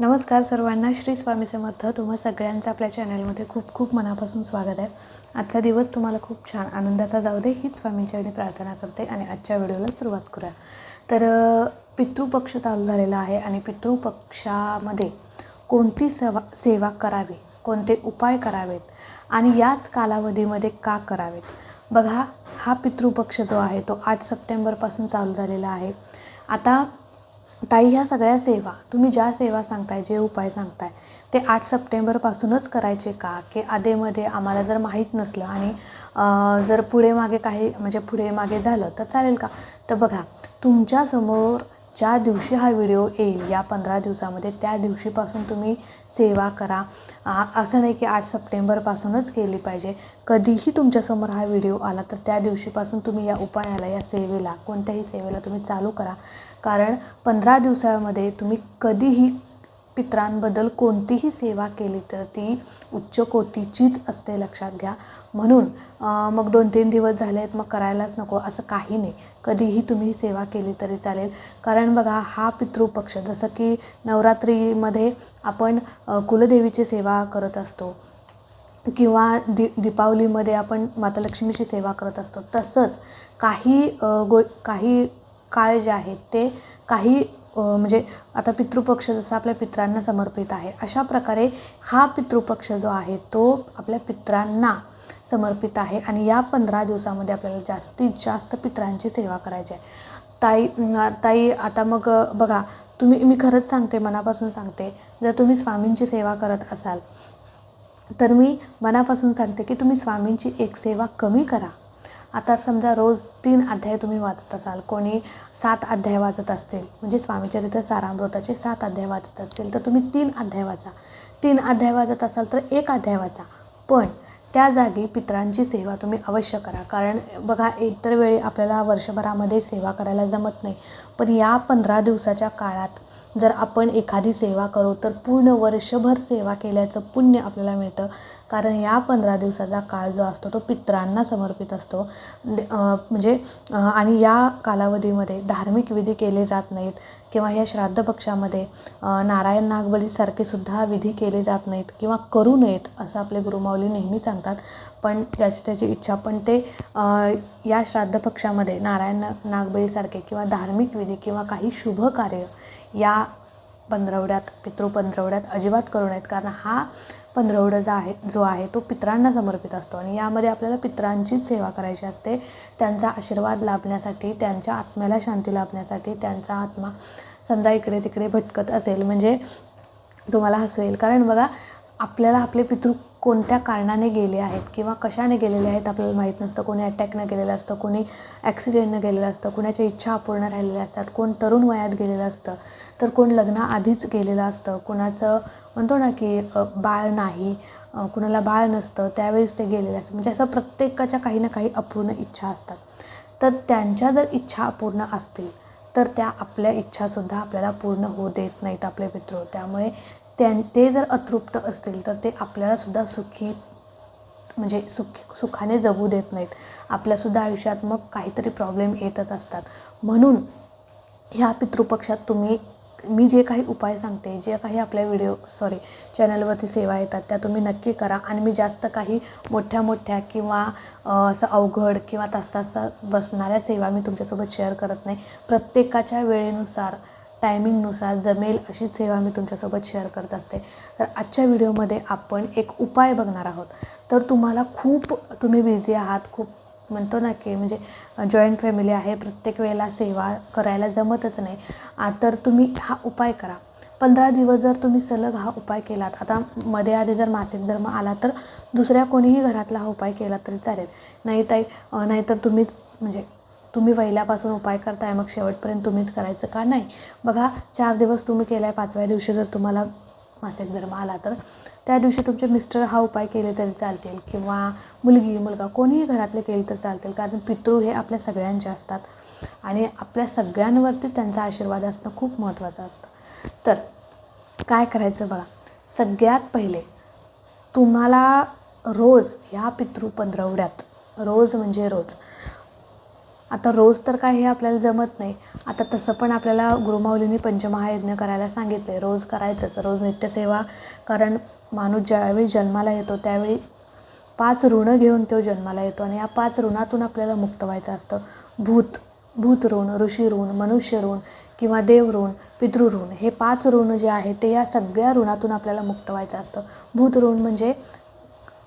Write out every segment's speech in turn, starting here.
नमस्कार सर्वांना. श्री स्वामी समर्थ. तुम्हा सगळ्यांचं आपल्या चॅनलमध्ये खूप खूप मनापासून स्वागत आहे. आजचा दिवस तुम्हाला खूप छान आनंदाचा जाऊ दे हीच स्वामींच्याकडे प्रार्थना करते आणि आजच्या व्हिडिओला सुरुवात करूया. तर पितृपक्ष चालू झालेला आहे आणि पितृपक्षामध्ये कोणती सेवा सेवा करावी कोणते उपाय करावेत आणि याच कालावधीमध्ये का करावेत? बघा हा पितृपक्ष जो आहे तो आठ सप्टेंबरपासून चालू झालेला आहे. आता ताई ह्या सगळ्या सेवा तुम्ही ज्या सेवा सांगताय जे उपाय सांगताय ते आठ सप्टेंबरपासूनच करायचे का? की आधेमध्ये आम्हाला जर माहीत नसलं आणि जर पुढे मागे काही म्हणजे पुढे मागे झालं तर चालेल का? तर बघा तुमच्यासमोर ज्या दिवशी हा व्हिडिओ येईल या पंधरा दिवसामध्ये त्या दिवशीपासून तुम्ही सेवा करा. असं नाही की आठ सप्टेंबरपासूनच केली पाहिजे. कधीही तुमच्यासमोर हा व्हिडिओ आला तर त्या दिवशीपासून तुम्ही या उपायाला या सेवेला कोणत्याही सेवेला तुम्ही चालू करा. कारण पंधरा दिवसामध्ये तुम्ही कधीही पित्रांबद्दल कोणतीही सेवा केली तर ती उच्च कोटीचीच असते लक्षात घ्या. म्हणून मग दोन तीन दिवस झाले आहेत मग करायलाच नको असं काही नाही. कधीही तुम्ही सेवा केली तरी चालेल. कारण बघा हा पितृपक्ष जसं की नवरात्रीमध्ये आपण कुलदेवीची सेवा करत असतो किंवा दि दीपावलीमध्ये आपण माता लक्ष्मीची सेवा करत असतो. तसंच काही गो काही काळ जे आहेत ते काही म्हणजे आता पितृपक्ष जसं आपल्या पित्रांना समर्पित आहे अशा प्रकारे हा पितृपक्ष जो आहे तो आपल्या पित्रांना समर्पित आहे आणि या पंधरा दिवसामध्ये आपल्याला जास्तीत जास्त पित्रांची सेवा करायची आहे. ताई ताई आता मग बघा तुम्ही मी खरंच सांगते मनापासून सांगते जर तुम्ही स्वामींची सेवा करत असाल तर मी मनापासून सांगते की तुम्ही स्वामींची एक सेवा कमी करा. आता समजा रोज तीन अध्याय तुम्ही वाचत असाल कोणी सात अध्याय वाचत असतील म्हणजे स्वामीचरित्र सारामृताचे सात अध्याय वाचत असतील तर तुम्ही तीन अध्याय वाचा. तीन अध्याय वाचत असाल तर एक अध्याय वाचा. पण त्या जागी पित्रांची सेवा तुम्ही अवश्य करा. कारण बघा इतर वेळी आपल्याला वर्षभरामध्ये सेवा करायला जमत नाही. पण या पंधरा दिवसाच्या काळात जर आपण एखादी सेवा करू तर पूर्ण वर्षभर सेवा केल्याचं पुण्य आपल्याला मिळतं. कारण या पंधरा दिवसाचा काळ जो असतो तो पित्रांना समर्पित असतो. म्हणजे आणि या कालावधीमध्ये धार्मिक विधी केले जात नाहीत किंवा या श्राद्ध पक्षामध्ये नारायण नागबलीसारखे सुद्धा विधी केले जात नाहीत किंवा करू नयेत असं आपले गुरुमाऊली नेहमी सांगतात. पण त्याची त्याची इच्छा पण ते या श्राद्ध पक्षामध्ये नारायण नागबलीसारखे नागबळीसारखे किंवा धार्मिक विधी किंवा काही शुभ कार्य या पंधरवड्यात पितृ पंधरवड्यात अजिबात करू नयेत. कारण हा पंधरवडा जो आहे जो आहे तो पित्रांना समर्पित असतो. आणि यामध्ये आपल्याला पित्रांचीच सेवा करायची असते. त्यांचा आशीर्वाद लाभण्यासाठी त्यांच्या आत्म्याला शांती लाभण्यासाठी त्यांचा आत्मा समजा इकडे तिकडे भटकत असेल म्हणजे तुम्हाला हसू येईल. कारण बघा आपल्याला आपले पितृ कोणत्या कारणाने गेले आहेत किंवा कशाने गेलेले आहेत आपल्याला माहीत नसतं. कोणी अटॅकनं गेलेलं असतं कोणी ॲक्सिडेंटनं गेलेलं असतं कोणाच्या इच्छा अपूर्ण राहिलेल्या असतात कोण तरुण वयात गेलेलं असतं तर कोण लग्नाआधीच गेलेलं असतं कोणाचं म्हणतो ना की बाळ नाही कुणाला बाळ नसतं त्यावेळेस ते गेलेले असतं म्हणजे असं प्रत्येकाच्या काही ना काही अपूर्ण इच्छा असतात. तर त्यांच्या जर इच्छा अपूर्ण असतील तर त्या आपल्या इच्छासुद्धा आपल्याला पूर्ण होऊ देत नाहीत आपले पितृ त्यामुळे त्यां ते जर अतृप्त असतील तर ते आपल्यालासुद्धा सुखी म्हणजे सुख सुखाने जगू देत नाहीत. आपल्यासुद्धा आयुष्यात मग काहीतरी प्रॉब्लेम येतच असतात. म्हणून ह्या पितृपक्षात तुम्ही मी जे काही उपाय सांगते जे काही आपल्या व्हिडिओ सॉरी चॅनलवरती सेवा येतात त्या तुम्ही नक्की करा. आणि मी जास्त काही मोठ्या मोठ्या किंवा असं अवघड किंवा तास तास बसणाऱ्या सेवा मी तुमच्यासोबत शेअर करत नाही. प्रत्येकाच्या वेळेनुसार टायमिंगनुसार जमेल अशीच सेवा मी तुमच्यासोबत शेअर करत असते. तर आजच्या व्हिडिओमध्ये आपण एक उपाय बघणार आहोत. तर तुम्हाला खूप तुम्ही बिझी आहात खूप म्हणतो ना की म्हणजे जॉईंट फॅमिली आहे प्रत्येक वेळेला सेवा करायला जमतच नाही. आ, तर तुम्ही हा उपाय करा. पंधरा दिवस जर तुम्ही सलग हा उपाय केलात आता मध्ये आधी जर मासिक धर्म आला तर दुसऱ्या कोणीही घरातला हा उपाय केला तरी चालेल. नाही ताई नाहीतर तुम्हीच म्हणजे तुम्ही पहिल्यापासून उपाय करताय मग शेवटपर्यंत तुम्हीच करायचं का? नाही. बघा चार दिवस तुम्ही केलाय पाचव्या दिवशी जर तुम्हाला मासिक धर्म आला तर त्या दिवशी तुमचे मिस्टर हा उपाय केले तरी चालतील किंवा मुलगी मुलगा कोणीही घरातले केले तर चालतील कारण पितृ हे आपल्या सगळ्यांचे असतात आणि आपल्या सगळ्यांवरती त्यांचा आशीर्वाद असणं खूप महत्त्वाचं असतं. तर काय करायचं बघा? सगळ्यात पहिले तुम्हाला रोज ह्या पितृ पंधरवड्यात रोज म्हणजे रोज आता रोज तर काय हे आपल्याला जमत नाही. आता तसं पण आपल्याला गुरुमाऊलींनी पंचमहायज्ञ करायला सांगितले रोज करायचंच रोज नित्यसेवा. कारण माणूस ज्यावेळी जन्माला येतो त्यावेळी पाच ऋणं घेऊन तो जन्माला येतो. आणि या पाच ऋणातून आपल्याला मुक्त व्हायचं असतं. भूत भूत ऋण ऋषी ऋण मनुष्य ऋण किंवा देव ऋण पितृ ऋण हे पाच ऋण जे आहे ते या सगळ्या ऋणातून आपल्याला मुक्त व्हायचं असतं. भूत ऋण म्हणजे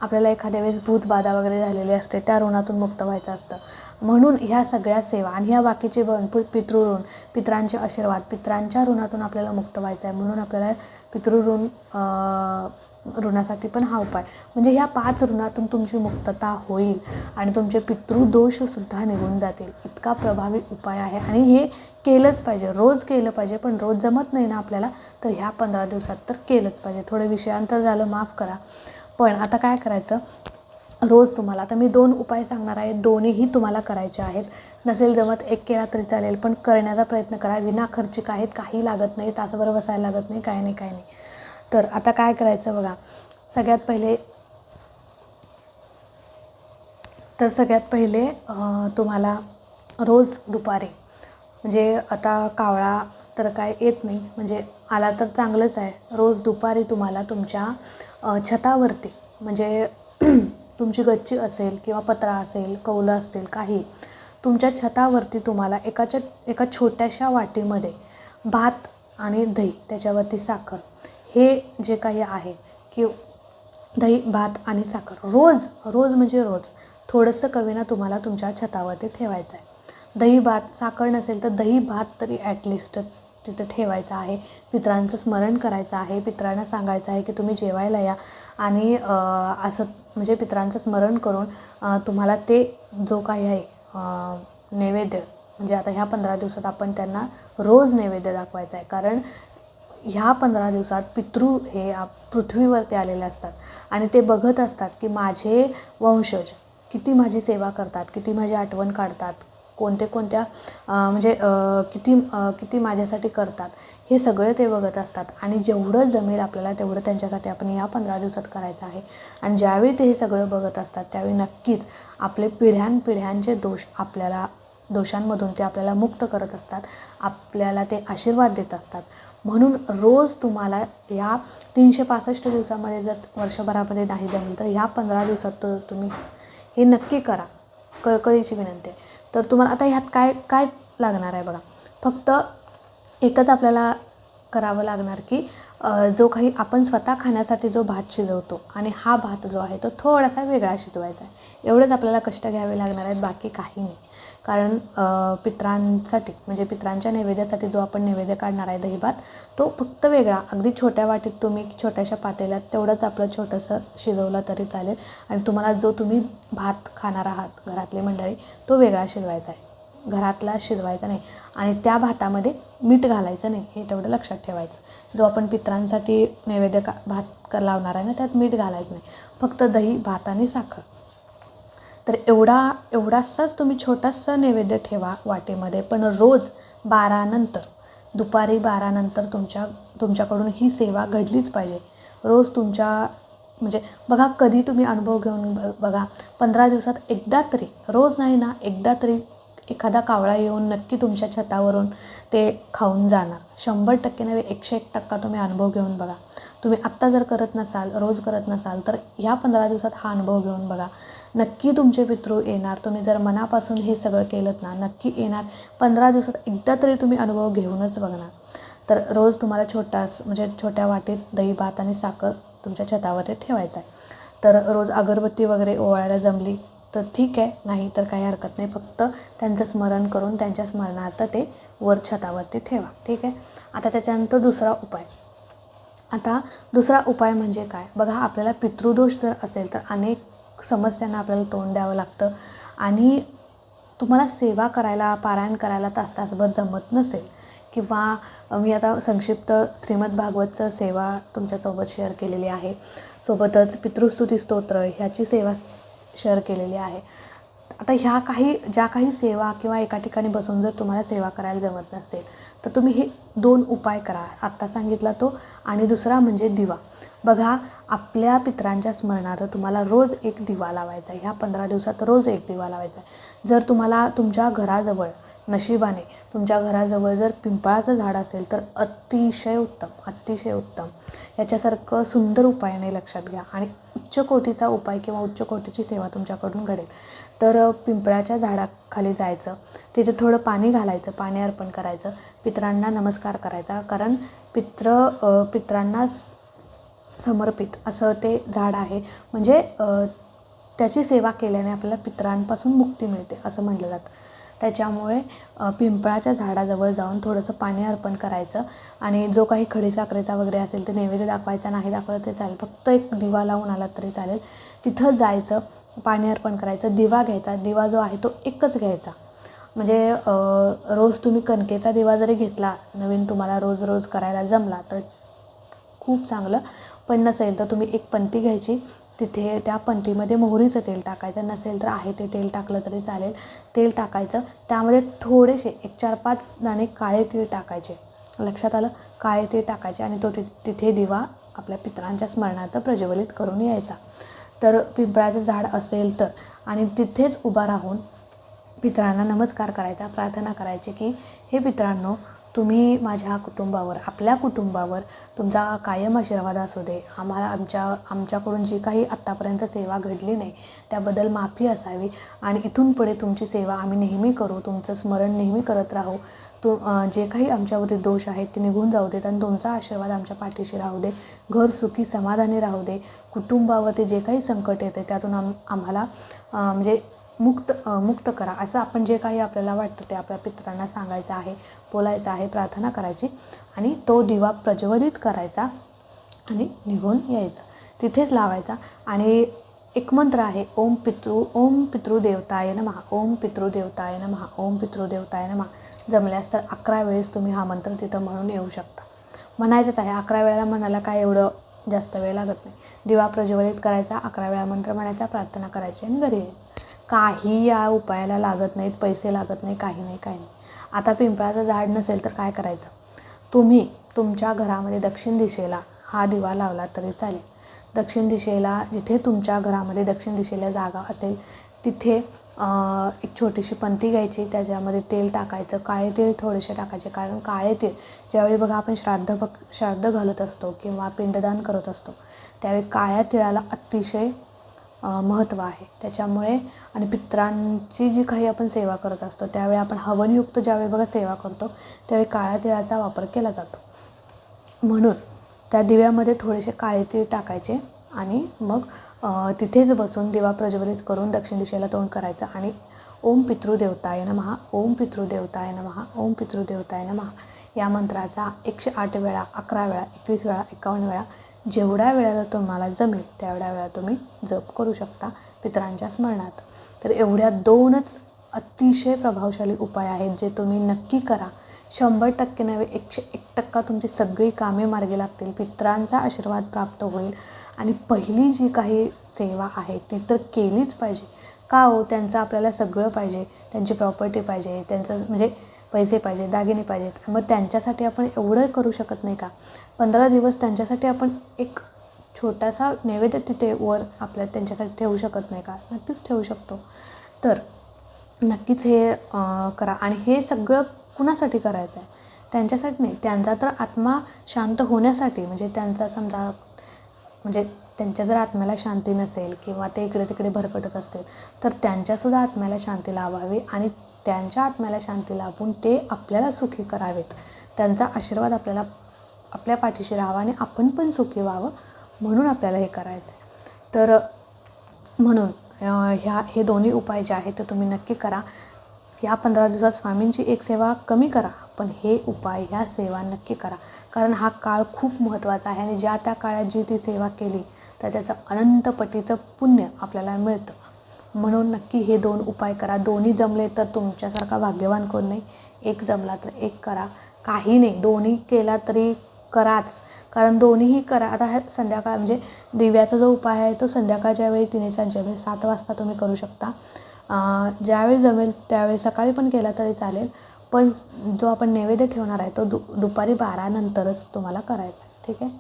आपल्याला एखाद्या वेळेस भूत बाधा वगैरे झालेली असते त्या ऋणातून मुक्त व्हायचं असतं. म्हणून ह्या सगळ्या सेवा आणि ह्या बाकीचे भरपूर पितृऋण पित्रांचे आशीर्वाद पित्रांच्या ऋणातून आपल्याला मुक्त व्हायचं आहे म्हणून आपल्याला पितृऋण ऋणासाठी पण हा उपाय. म्हणजे ह्या पाच ऋणातून तुमची मुक्तता होईल आणि तुमचे पितृदोषसुद्धा निघून जातील. इतका प्रभावी उपाय आहे आणि हे केलंच पाहिजे. रोज केलं पाहिजे पण रोज जमत नाही ना आपल्याला तर ह्या पंधरा दिवसात तर केलंच पाहिजे. थोडं विषयांतर झालं माफ करा. पण आता काय करायचं? रोज तुम्हाला. आता मी दोन उपाय सांगणार आहे. दोन्हीही तुम्हाला करायचे आहेत. नसेल जमत एक केला तरी चालेल पण करण्याचा प्रयत्न करा. विना खर्चिक आहेत. काही लागत नाही. तासभर बसायला लागत नाही. काय नाही काय नाही. तर आता काय करायचं बघा. सगळ्यात पहिले तर सगळ्यात पहिले तुम्हाला रोज दुपारी म्हणजे आता कावळा तर काय येत नाही. म्हणजे आला तर चांगलंच आहे. रोज दुपारी तुम्हाला तुमच्या छतावरती म्हणजे तुमची गच्ची असेल किंवा पत्रा असेल कौलं असतील काही तुमच्या छतावरती तुम्हाला एकाच्या एका छोट्याशा वाटीमध्ये भात आणि दही त्याच्यावरती साखर. हे जे काही आहे की दही भात आणि साखर. रोज रोज म्हणजे रोज. थोडंसं कवीना तुम्हाला तुमच्या छतावरती ठेवायचं आहे. दही भात साखर नसेल तर दही भात तरी ॲटलिस्ट तिथं ठेवायचं आहे. पित्रांचं स्मरण करायचं आहे. पित्रांना सांगायचं आहे की तुम्ही जेवायला या आणि असं म्हणजे पितरांचं स्मरण करून तुम्हाला ते जो काही आहे नैवेद्य म्हणजे आता ह्या पंधरा दिवसात आपण त्यांना रोज नैवेद्य दाखवायचा आहे. कारण ह्या पंधरा दिवसात पितृ हे आप- पृथ्वीवरती आलेले असतात. आणि ते बघत असतात की माझे वंशज किती माझी सेवा करतात किती माझी आठवण काढतात कोणते कोणत्या म्हणजे किती किती माझ्यासाठी करतात हे सगळं ते बघत असतात. आणि जेवढं जमेल आपल्याला तेवढं त्यांच्यासाठी आपण या पंधरा दिवसात करायचं आहे. आणि ज्यावेळी ते हे सगळं बघत असतात त्यावेळी नक्कीच आपले पिढ्यानपिढ्यांचे दोष आपल्याला दोषांमधून ते आपल्याला मुक्त करत असतात आपल्याला ते आशीर्वाद देत असतात. म्हणून रोज तुम्हाला या तीनशे पासष्ट दिवसामध्ये जर वर्षभरामध्ये नाही जमेल तर ह्या पंधरा दिवसात तर तुम्ही हे नक्की करा. कळकळीची विनंती आहे. तर तुम्हाला आता ह्यात काय काय लागणार आहे बघा. फक्त एकच आपल्याला करावं लागणार की जो काही आपण स्वतः खाण्यासाठी जो भात शिजवतो आणि हा भात जो आहे तो थोडासा वेगळा शिजवायचा आहे. एवढंच आपल्याला कष्ट घ्यावे लागणार आहेत बाकी काही नाही. कारण पितरांसाठी पित्रांसाठी म्हणजे पित्रांच्या नैवेद्यासाठी जो आपण नैवेद्य काढणार आहे दही भात तो फक्त वेगळा. अगदी छोट्या वाटीत तुम्ही छोट्याशा पातेल्यात तेवढंच आपलं छोटंसं शिजवलं तरी चालेल. आणि तुम्हाला जो तुम्ही भात खाणार आहात घरातली मंडळी तो वेगळा शिजवायचा आहे. घरातला शिजवायचा नाही. आणि त्या भातामध्ये मीठ घालायचं नाही हे तेवढं लक्षात ठेवायचं. जो आपण पित्रांसाठी नैवेद्य का भात लावणार आहे ना त्यात मीठ घालायचं नाही. फक्त दही भात आणि साखर. तर एवढा एवढासाच तुम्ही छोटासा नैवेद्य ठेवा वाटेमध्ये पण रोज बारानंतर दुपारी बारानंतर तुमच्या तुमच्याकडून ही सेवा घडलीच पाहिजे. रोज तुमच्या म्हणजे बघा कधी तुम्ही अनुभव घेऊन बघा पंधरा दिवसात एकदा तरी रोज नाही ना एकदा तरी एखादा कावळा येऊन नक्की तुमच्या छतावरून ते खाऊन जाणार. शंभर टक्के नव्हे एकशे एक टक्का तुम्ही अनुभव घेऊन बघा. तुम्ही आत्ता जर करत नसाल रोज करत नसाल तर ह्या पंधरा दिवसात हा अनुभव घेऊन बघा. नक्की तुमचे पितृ येणार. तुम्ही जर मनापासून हे सगळं केलं ना नक्की येणार. पंधरा दिवसात एकदा तरी तुम्ही अनुभव घेऊनच बघणार. तर रोज तुम्हाला छोटास म्हणजे छोट्या वाटीत दही भात आणि साखर तुमच्या छतावरती ठेवायचं आहे. तर रोज अगरबत्ती वगैरे ओवाळायला जमली तर ठीक आहे नाही तर काही हरकत नाही. फक्त त्यांचं स्मरण करून त्यांच्या स्मरणार्थ ते वर छतावरती ठेवा. ठीक आहे? आता त्याच्यानंतर दुसरा उपाय. आता दुसरा उपाय म्हणजे काय? बघा आपल्याला पितृदोष जर असेल तर अनेक समस्यांना आपल्याला तोंड द्यावं लागतं. आणि तुम्हाला सेवा करायला पारायण करायला तास तासभर जमत नसेल. किंवा मी आता संक्षिप्त श्रीमद भागवतचं सेवा तुमच्यासोबत शेअर केलेली आहे. सोबतच पितृस्तुती स्तोत्र ह्याची सेवा शेअर केलेली आहे. आता ह्या काही ज्या काही सेवा किंवा एका ठिकाणी बसून जर तुम्हाला सेवा करायला जमत नसेल तर तुम्ही हे दोन उपाय करा. आत्ता सांगितला तो आणि दुसरा म्हणजे दिवा. बघा आपल्या पित्रांच्या स्मरणार्थ तुम्हाला रोज एक दिवा लावायचा आहे. ह्या पंधरा दिवसात रोज एक दिवा लावायचा आहे. जर तुम्हाला तुमच्या घराजवळ नशिबाने तुमच्या घराजवळ जर पिंपळाचं झाड असेल तर अतिशय उत्तम अतिशय उत्तम. याच्यासारखं सुंदर उपायाने लक्षात घ्या. आणि उच्च कोटीचा उपाय किंवा उच्च कोटीची सेवा तुमच्याकडून घडेल. तर पिंपळाच्या झाडाखाली जायचं तिथे थोडं पाणी घालायचं पाणी अर्पण करायचं पितरांना नमस्कार करायचा. कारण पित्र पितरांना समर्पित असं ते झाड आहे. म्हणजे त्याची सेवा केल्याने आपल्याला पितरांपासून मुक्ती मिळते असं म्हटलं जातं. त्याच्यामुळे पिंपळाच्या झाडाजवळ जाऊन थोडंसं पाणी अर्पण करायचं. आणि जो काही खडीसाखरेचा वगैरे असेल ते नैवेद्य दाखवायचा नाही दाखवलं ते चालेल. फक्त एक दिवा लावून आला तरी चालेल. तिथं जायचं पाणी अर्पण करायचं दिवा घ्यायचा. दिवा जो आहे तो एकच घ्यायचा. म्हणजे रोज तुम्ही कणकेचा दिवा जरी घेतला नवीन तुम्हाला रोज रोज करायला जमला तर खूप चांगलं. पण नसेल तर तुम्ही एक पंती घ्यायची. तिथे त्या पंतीमध्ये मोहरीचं तेल टाकायचं. नसेल तर आहे ते तेल टाकलं तरी चालेल. तेल टाकायचं. त्यामध्ये थोडेसे एक चार पाच दाणे काळे तीळ टाकायचे. लक्षात आलं? काळे तीळ टाकायचे आणि तो ति तिथे दिवा आपल्या पितरांच्या स्मरणार्थ प्रज्वलित करून यायचा. तर पिंपळाचं झाड असेल तर आणि तिथेच उभा राहून पितरांना नमस्कार करायचा प्रार्थना करायची की हे पितरांनो तुम्ही माझ्या कुटुंबावर आपल्या कुटुंबावर तुमचा कायम आशीर्वाद असू दे. आम्हाला आमच्या आमच्याकडून जी काही आत्तापर्यंत सेवा घडली नाही त्याबद्दल माफी असावी आणि इथून पुढे तुमची सेवा आम्ही नेहमी करू तुमचं स्मरण नेहमी करत राहू. तू जे काही आमच्यावरती दोष आहेत ते निघून जाऊ देत आणि तुमचा आशीर्वाद आमच्या पाठीशी राहू दे. घर सुखी समाधानी राहू दे. कुटुंबावरती जे काही संकट येते त्यातून आम आम्हाला म्हणजे मुक्त मुक्त करा. असं आपण जे काही आपल्याला वाटतं ते आपल्या पित्रांना सांगायचं आहे. बोलायचं आहे प्रार्थना करायची आणि तो दिवा प्रज्वलित करायचा आणि निघून यायचं. तिथेच लावायचा. आणि एक मंत्र आहे ओम पितृ ओम पितृदेवताय नमः ओम पितृदेवताय नमः ओम पितृदेवताय नमः. जमल्यास तर अकरा वेळेस तुम्ही हा मंत्र तिथं म्हणून येऊ शकता. म्हणायचंच आहे अकरा वेळेला म्हणायला काय एवढं जास्त वेळ लागत नाही. दिवा प्रज्वलित करायचा अकरा वेळा मंत्र म्हणायचा प्रार्थना करायची आणि घरी यायचं. काही या उपायाला लागत नाहीत पैसे लागत नाही काही नाही काही नाही. आता पिंपळाचं झाड नसेल तर काय करायचं? तुम्ही तुमच्या घरामध्ये दक्षिण दिशेला हा दिवा लावला तरी चालेल. दक्षिण दिशेला जिथे तुमच्या घरामध्ये दक्षिण दिशेला जागा असेल तिथे एक छोटीशी पंती घ्यायची. त्याच्यामध्ये तेल टाकायचं. काळे तेल थोडेसे टाकायचे. कारण काळे तेल ज्यावेळी बघा आपण श्राद्ध भक श्राद्ध घालत असतो किंवा पिंडदान करत असतो त्यावेळी काळ्या तिळाला अतिशय महत्त्व आहे. त्याच्यामुळे आणि पित्रांची जी काही आपण सेवा करत असतो त्यावेळी आपण हवनयुक्त ज्यावेळी बघा सेवा करतो त्यावेळी काळ्या तिळाचा वापर केला जातो. म्हणून त्या दिव्यामध्ये थोडेसे काळे तीळ टाकायचे आणि मग तिथेच बसून दिवा प्रज्वलित करून दक्षिण दिशेला तोंड करायचं आणि ओम पितृदेवताय नमहा ओम पितृदेवताय नमहा ओम पितृदेवताय नमहा या मंत्राचा एकशे आठ वेळा अकरा वेळा एकवीस वेळा एकावन्न वेळा जेवढ्या वेळेला तुम्हाला जमेल तेवढ्या वेळा तुम्ही जप करू शकता पितरांच्या स्मरणात. तर एवढ्या दोनच अतिशय प्रभावशाली उपाय आहेत जे तुम्ही नक्की करा. शंभर टक्के नव्हे एकशे एक टक्का तुमची सगळी कामे मार्गी लागतील पित्रांचा आशीर्वाद प्राप्त होईल. आणि पहिली जी काही सेवा आहे ती तर केलीच पाहिजे. का हो? त्यांचं आपल्याला सगळं पाहिजे त्यांची प्रॉपर्टी पाहिजे त्यांचं म्हणजे पैसे पाहिजे दागिने पाहिजेत. मग त्यांच्यासाठी आपण एवढं करू शकत नाही का? पंधरा दिवस त्यांच्यासाठी आपण एक छोटासा नैवेद्य तिथे वर आपल्या त्यांच्यासाठी ठेवू शकत नाही का? नक्कीच ठेवू शकतो. तर नक्कीच हे करा. आणि हे सगळं कुणासाठी करायचं आहे? त्यांच्यासाठी नाही. त्यांचा तर आत्मा शांत होण्यासाठी म्हणजे त्यांचा समजा म्हणजे त्यांच्या जर आत्म्याला शांती नसेल किंवा ते इकडे तिकडे भरकटत असतील तर त्यांच्यासुद्धा आत्म्याला शांती लावावी आणि त्यांच्या आत्म्याला शांती लाभून ते आपल्याला सुखी करावेत. त्यांचा आशीर्वाद आपल्याला आपल्या पाठीशी राहावा आणि आपण पण सुखी व्हावं म्हणून आपल्याला हे करायचं आहे तर म्हणून ह्या हे दोन्ही उपाय जे आहेत ते तुम्ही नक्की करा. या पंधरा दिवसात स्वामींची एक सेवा कमी करा पण हे उपाय ह्या सेवा नक्की करा. कारण हा काळ खूप महत्त्वाचा आहे आणि ज्या त्या काळात जी ती सेवा केली तर त्याचं अनंतपटीचं पुण्य आपल्याला मिळतं. म्हणून नक्की हे दोन उपाय करा. दोन्ही जमले तर तुमच्यासारखा भाग्यवान कोण नाही? एक जमला तर एक करा. काही नाही. दोन्ही केला तरी कराच. कारण दोन्हीही करा. आता ह्या संध्याकाळ म्हणजे दिव्याचा जो उपाय आहे तो संध्याकाळच्या वेळी तिने संच्या सात वाजता तुम्ही करू शकता. ज्यावेळी जमेल त्यावेळी सकाळी पण केला तरी चालेल. पण जो आपण नैवेद्य ठेवणार आहे तो दु दुपारी बारानंतरच तुम्हाला करायचा आहे. ठीक आहे?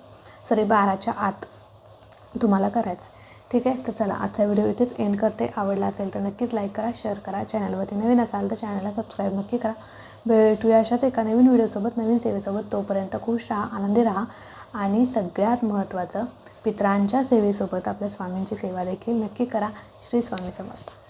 सॉरी बाराच्या आत तुम्हाला करायचं आहे. ठीक आहे? तर चला आजचा व्हिडिओ इथेच एंड करते. आवडला असेल तर नक्कीच लाईक करा शेअर करा. चॅनलवरती नवीन असाल तर चॅनलला सबस्क्राईब नक्की करा. भेटूया अशाच एका नवीन व्हिडिओसोबत नवीन सेवेसोबत. तोपर्यंत खुश राहा आनंदी राहा. आणि सगळ्यात महत्त्वाचं पित्रांच्या सेवेसोबत आपल्या स्वामींची सेवा देखील नक्की करा. श्री स्वामी समर्थ